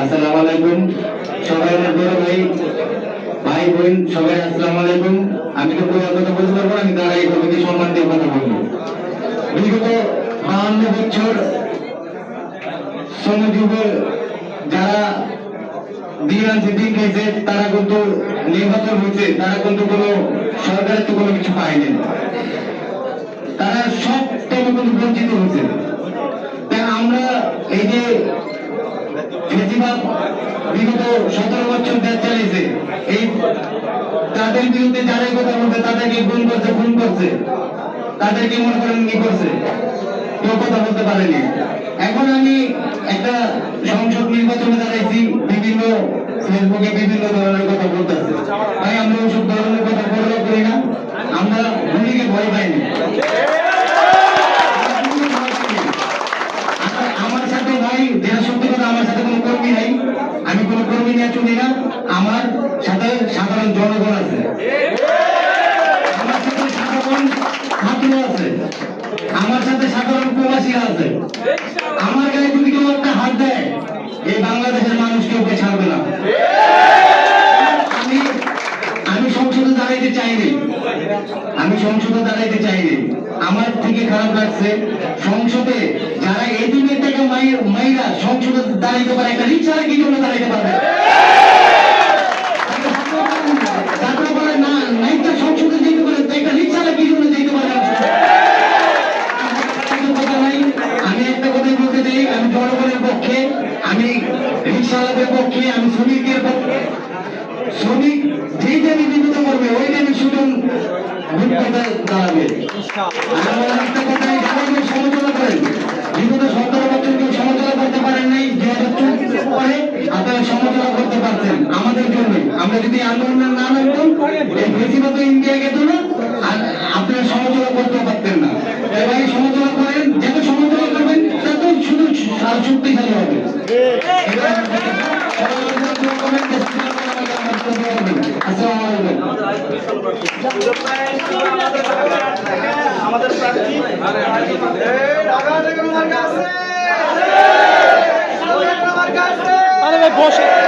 আসসালামু আলাইকুম সবাই আমার বড় ভাই ভাই, বোন, সবাই আসসালামু আলাইকুম আমি তো পুরো কথা বলতে পারব আমি দাঁড়াই সবাইকে সম্মান দিয়ে কথা বলব। বিগত বাহান্ন বছর শ্রমজীব যারা দিন আনছে দিন খাইছে তারা কিন্তু নির্বাচন হয়েছে, তারা কিন্তু কোনো সরকারের তো কোনো কিছু পায়নি। তারা সব থেকে কিন্তু বঞ্চিত হয়েছে। তাই আমরা এই যে বিগত সতেরো বছর দেশ চালিয়েছে এই তাদের বিরুদ্ধে যারাই কথা বলছে তাদেরকে গুণ করছে, খুন করছে। তাদেরকে মনে করেন কি করছে? কেউ কথা বলতে পারেনি। এখন আমি একটা সংসদ নির্বাচনে দাঁড়াইছি, বিভিন্ন ফেসবুকে বিভিন্ন ধরনের কথা বলতেছে তাই আমরা ওইসব ধরনের কথা বড় করি না আমরা গুলিকে ভয় পাইনি আমার- আমার সাথে ভাই যেটা সত্যি কথা আমার সাথে কোনো কর্মী নাই আমি কোনো কর্মী নিয়ে চলি না আমার সাথে সাধারণ জনগণ আছে। আমার সাথে সাধারণ প্রবাসীরা আছে। আমার গায়ে যদি কেউ একটা হাত দেয়, এই বাংলাদেশের মানুষ কেউ ওকে ছাড়বে না। আমি আমি সংসদে দাঁড়াইতে চাইনি। আমি সংসদে দাঁড়াইতে চাইনি। আমার থেকে খারাপ লাগছে, সংসদে যারা এই মায়ের মাইরা সংসদে দাঁড়াইতে পারে, একটা রিক্সারা কি জন্য দাঁড়াইতে পারবে? কথাই আমি জনগণের পক্ষে, আমি রিক্সাওয়ালাদের পক্ষে, আমি শ্রমিকের পক্ষে, শ্রমিক যেই দাবি করবে, ওই দাবি সবাইকে সমালোচনা করতে পারেন নাই, দু হাজার চব্বিশ পরে আপনারা সমালোচনা করতে পারছেন আমাদের জন্য। আমরা যদি আন্দোলনে না নামতাম, এই ইন্ডিয়া গেত আমাদের প্রার্থী আরে ভাই বসে।